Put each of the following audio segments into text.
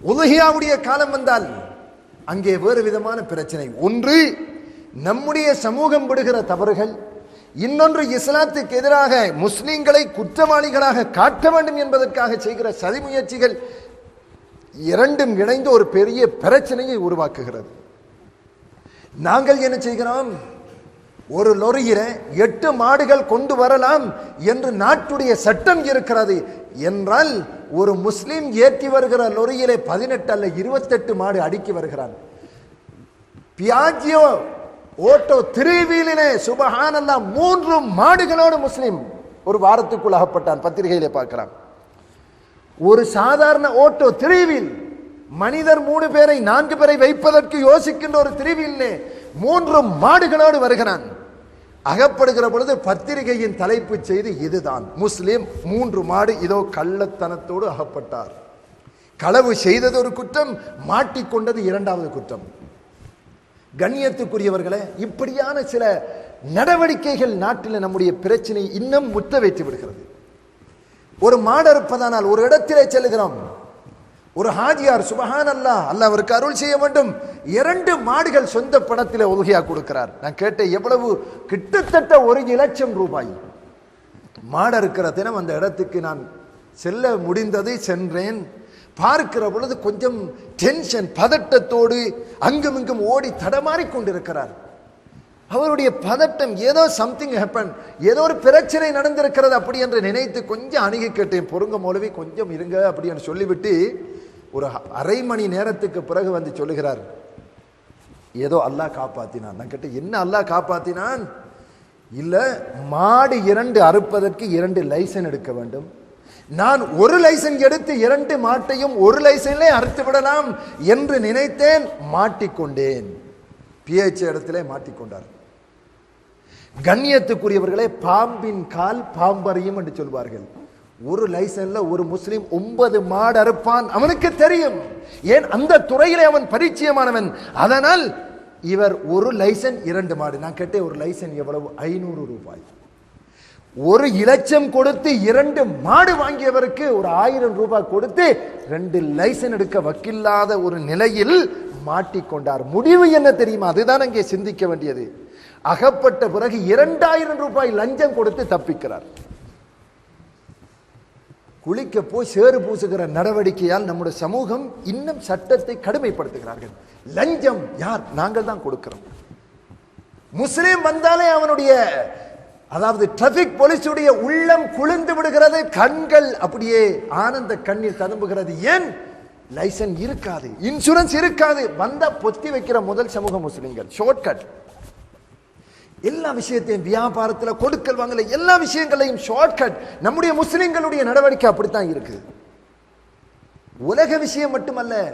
உலகியாவுடைய காலம் வந்தால் அங்கே வேறு விதமான பிரச்சனை. ஒன்று நம்முடைய சமூகம் விடுகிற தவறுகள். இன்னொன்று இஸ்லாத்துக்கு எதிராக முஸ்லிம்களை குற்றவாளிகளாக காட்ட வேண்டும் என்பதற்காக செய்கிற சதி முயற்சிகள் இரண்டும் இணைந்து ஒரு பெரிய பிரச்சனையை உருவாக்குகிறது. நாங்கள் என்ன செய்கிறோம்? ஒரு லொரியில எட்டு மாடுகள் கொண்டு வரலாம் என்று நாட்டுடைய சட்டம் இருக்கிறது என்றால் ஒரு முஸ்லீம் ஏற்றி வருகிற லொரியிலே பதினெட்டு அல்ல இருபத்தெட்டு மாடு அடுக்கி வருகிறான். பியாஜியோ ஓட்டோ திருவீலிலே சுபஹானல்லா மூன்று மாடுகளோடு முஸ்லீம் ஒரு வாரத்துக்குள் அகப்பட்டான் பத்திரிகையிலே பார்க்கலாம் ஒரு சாதாரண ஓட்டோ திருவில் மனிதர் மூணு பேரை நான்கு பேரை வைப்பதற்கு யோசிக்கின்ற ஒரு திருவிலே மூன்று மாடுகளோடு வருகிறான். அகப்படுகிற பொழுது பத்திரிகையின் தலைப்பு செய்தி இதுதான். முஸ்லீம் மூன்று மாடு இதோ கள்ளத்தனத்தோடு அகப்பட்டார். களவு செய்தது ஒரு குற்றம் மாட்டிக்கொண்டது இரண்டாவது குற்றம். கண்ணியத்துக்குரியவர்களே இப்படியான சில நடவடிக்கைகள் நாட்டில் நம்முடைய பிரச்சனை இன்னும் முத்த வைத்து விடுகிறது. ஒரு மாடு இருப்பதானால் ஒரு இடத்திலே செல்கிறோம். ஒரு ஹாஜியார் சுபஹான் அல்லா அல்லாஹ் அவருக்கு அருள் செய்ய வேண்டும். இரண்டு மாடுகள் சொந்த பணத்தில் உலகையா கொடுக்கிறார். நான் கேட்டேன் எவ்வளவு? கிட்டத்தட்ட ஒரு இலட்சம் ரூபாய். மாடு இருக்கிற தினம் அந்த இடத்துக்கு நான் செல்ல முடிந்தது சென்றேன். பார்க்கிற பொழுது கொஞ்சம் டென்ஷன் பதட்டத்தோடு அங்கும் இங்கும் ஓடி தடமாறி கொண்டிருக்கிறார். அவருடைய பதட்டம் ஏதோ சம்திங் ஹேப்பன் ஏதோ ஒரு பிரச்சனை நடந்திருக்கிறது அப்படி என்று நினைத்து கொஞ்சம் அணுகி கேட்டேன். பொருங்க மூலவி கொஞ்சம் இருங்க அப்படி என்று சொல்லிவிட்டு ஒரு அரை மணி நேரத்துக்கு பிறகு வந்து சொல்லுகிறார் ஏதோ அல்லாஹ் காப்பாத்தினான். நான் கேட்டேன் என்ன அல்லாஹ் காப்பாத்தினான்? இல்ல மாடு இரண்டு அறுப்பதற்கு இரண்டு லைசன் எடுக்க வேண்டும். நான் ஒரு லைசன் எடுத்து இரண்டு மாட்டையும் ஒரு லைசன்லே அறுத்து விடலாம் என்று நினைத்தேன் மாட்டிக்கொண்டேன். பிஹெச் இடத்திலே மாட்டிக்கொண்டார். கண்ணியத்துக்குரியவர்களே பாம்பின் கால் பாம்பறையும் என்று சொல்வார்கள். ஒரு லைசன்ல ஒரு முஸ்லீம் ஒன்பது மாடு அறுப்பான். அவனுக்கு தெரியும். ஏன் அந்த துறையிலே அவன் பரிச்சயமானவன்? அதனால் இவர் ஒரு லைசன் இரண்டு மாடு. நான் கேட்டேன் ஒரு லைசன் எவ்வளவு? ஐநூறு ரூபாய். ஒரு இலட்சம் கொடுத்து இரண்டு மாடு வாங்கியவருக்கு ஒரு ஆயிரம் ரூபாய் கொடுத்து ரெண்டு லைசன் எடுக்க வக்கில்லாத ஒரு நிலையில் மாட்டிக்கொண்டார். முடிவு என்ன தெரியுமா? அதுதான் அங்கே சிந்திக்க வேண்டியது. அகப்பட்ட பிறகு இரண்டாயிரம் ரூபாய் லஞ்சம் கொடுத்து தப்பிக்கிறார். குளிக்க போய் சேறு பூசுகிற நடவடிக்கையால் நம்முடைய சமூகம் இன்னும் சட்டத்தை கடுமைப்படுத்துகிறார்கள். லஞ்சம் யார்? நாங்கள் தான் கொடுக்கிறோம். முஸ்லீம் வந்தாலே அவனுடைய அதாவது டிராபிக் போலீஸுடைய உள்ளம் குளிர்ந்து விடுகிறது கண்கள் அப்படியே ஆனந்த கண்ணீர் ததும்புகிறது. ஏன்? லைசன் இருக்காது. இன்சூரன்ஸ் இருக்காது. வந்தா பொத்தி வைக்கிற முதல் சமூக முஸ்லிம்கள். ஷார்ட்கட் எல்லா விஷயத்தையும் வியாபாரத்தில் கொடுக்கல் வாங்கல எல்லா விஷயங்களையும் ஷார்ட்கட் நம்முடைய முஸ்லிம்களுடைய நடவடிக்கை அப்படித்தான் இருக்கு. உலக விஷயம் மட்டுமல்ல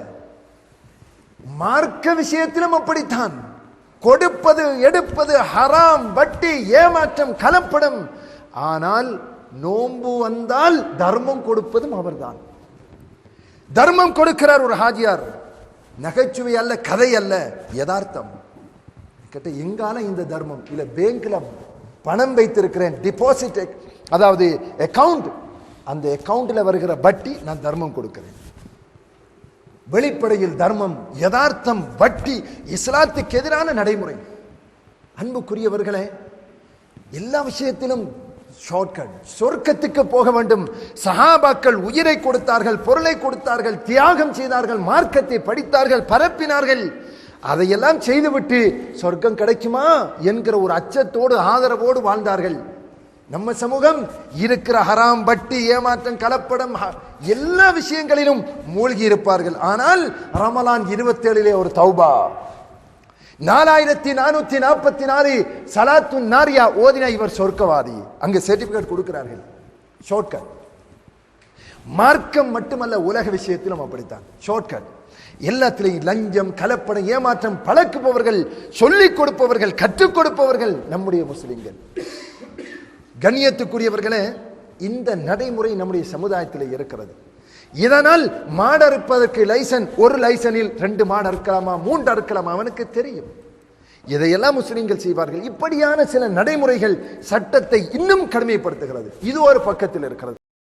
மார்க்க விஷயத்திலும் அப்படித்தான். கொடுப்பது எடுப்பது ஹராம் வட்டி ஏமாற்றம் கலப்படம். ஆனால் நோன்பு வந்தால் தர்மம் கொடுப்பதும் அவர்தான். தர்மம் கொடுக்கிறார் ஒரு ஹாஜியார். நகைச்சுவை அல்ல கதை அல்ல யதார்த்தம். கேட்ட எங்கால இந்த தர்மம்? இல்ல பேங்க்ல பணம் வைத்திருக்கிறேன் டிபாசிட் அதாவது அக்கவுண்ட் அந்த அக்கவுண்ட்ல வருகிற வட்டி நான் தர்மம் கொடுக்கிறேன். வெளிப்படையில் தர்மம் யதார்த்தம் வட்டி இஸ்லாத்துக்கு எதிரான நடைமுறை. அன்புக்குரியவர்களே எல்லா விஷயத்திலும் ஷார்ட்கட் சொர்க்கத்துக்கு போக வேண்டும். சஹாபாக்கள் உயிரை கொடுத்தார்கள் பொருளை கொடுத்தார்கள் தியாகம் செய்தார்கள் மார்க்கத்தை படித்தார்கள் பரப்பினார்கள். அதையெல்லாம் செய்துவிட்டு சொர்க்கம் கிடைக்குமா என்கிற ஒரு அச்சத்தோடு ஆதரவோடு வாழ்ந்தார்கள். நம்ம சமூகம் இருக்கிற ஹராம் பட்டி ஏமாற்றம் கலப்படம் ஹ- எல்லா விஷயங்களிலும் மூழ்கி இருப்பார்கள். ஆனால் ரமலான் இருபத்தேழிலே ஒரு தௌபா. நாலாயிரத்தி நானூத்தி நாற்பத்தி நாலு சலாத்து நாரியா ஓதின இவர் சொர்க்கவாதி. அங்கு சர்டிபிகேட் கொடுக்கிறார்கள். ஷார்ட்கட் மார்க்கம் மட்டுமல்ல உலக விஷயத்திலும் அப்படித்தான். ஷார்ட்கட் எல்லாத்திலையும் லஞ்சம் கலப்படம் ஏமாற்றம் பழக்குபவர்கள் சொல்லிக் கொடுப்பவர்கள் கற்றுக் கொடுப்பவர்கள் நம்முடைய முஸ்லிம்கள். கண்ணியத்துக்குரியவர்களே இந்த நடைமுறை நம்முடைய சமுதாயத்தில் இருக்கிறது. இதனால் மாடு அறுப்பதற்கு லைசன் ஒரு லைசனில் ரெண்டு மாடு அறுக்கலாமா மூன்று அறுக்கலாமா அவனுக்கு தெரியும். இதையெல்லாம் முஸ்லிம்கள் செய்வார்கள். இப்படியான சில நடைமுறைகள் சட்டத்தை இன்னும் கடுமைப்படுத்துகிறது. இது ஒரு பக்கத்தில் இருக்கிறது.